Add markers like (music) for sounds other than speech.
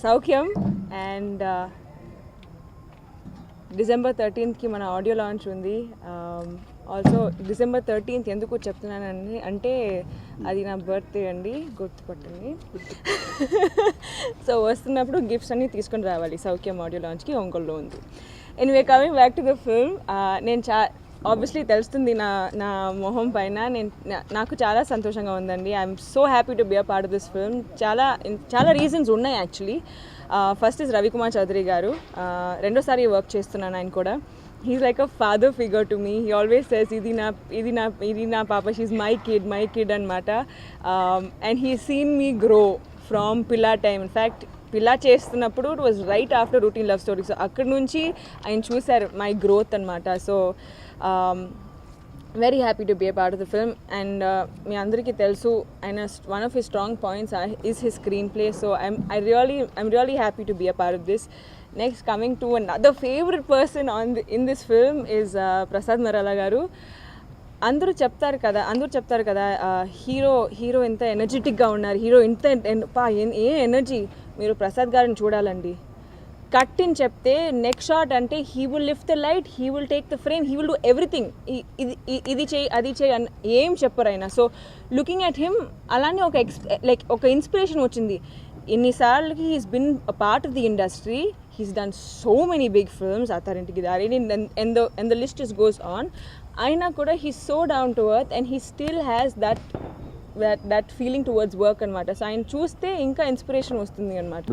Soukhyam and uh, December థర్టీన్త్కి మన audio launch ఉంది. Um, ఆల్సో డిసెంబర్ థర్టీన్త్ ఎందుకు చెప్తున్నానని అంటే అది నా బర్త్డే అండి గుర్తుపట్టండి సో (laughs) వస్తున్నప్పుడు గిఫ్ట్స్ అన్నీ తీసుకొని రావాలి. సౌఖ్యం ఆడియో లాంచ్కి ఒంగోల్లో ఉంది. Anyway coming back to the film నేను చా ఆబ్వియస్లీ తెలుస్తుంది నా నా మొహం పైన. నేను నాకు చాలా సంతోషంగా ఉందండి. I'm so happy to be a part of this film చాలా చాలా రీజన్స్ ఉన్నాయి actually first is Ravikumar Chowdary garu. Uh, రెండోసారి వర్క్ చేస్తున్నాను ఆయన కూడా. He's like a father figure to me he always says ఇది నా ఇది నా ఇది నా పాప. She's my kid my kid అనమాట and he seen me grow from Pilla time in fact Pilla చేస్తున్నప్పుడు it was right after routine love story so అక్కడ నుంచి ఆయన చూశారు మై గ్రోత్ అనమాట so very happy to be a part of the film and మీ అందరికీ తెలుసు ఆయన one of his strong points is his screenplay so I'm I really I'm really happy to be a part of this next coming to another favourite person on in this film is Prasad Murella garu అందరూ చెప్తారు కదా అందరూ చెప్తారు కదా hero hero ఎంత ఎనర్జెటిక్గా ఉన్నారు hero ఇంత పా ఎన్- ఏ ఎనర్జీ మీరు ప్రసాద్ గారిని చూడాలండి. కట్ అని చెప్తే నెక్స్ట్ షాట్ అంటే he will lift the light he will take the frame he will do everything. ఇది ఇది చేయి అది చేయి అని ఏం చెప్పరు ఆయన సో లుకింగ్ అట్ హిమ్ అలానే ఒక ఎక్స్ లైక్ ఒక ఇన్స్పిరేషన్ వచ్చింది. ఎన్నిసార్లకి he's been a part of the industry he's done so many big films Attarintiki Dari. And the list is goes on. అయినా కూడా he so down to earth and he still has that that that feeling towards work అనమాట so ఆయన చూస్తే ఇంకా inspiration వస్తుంది అనమాట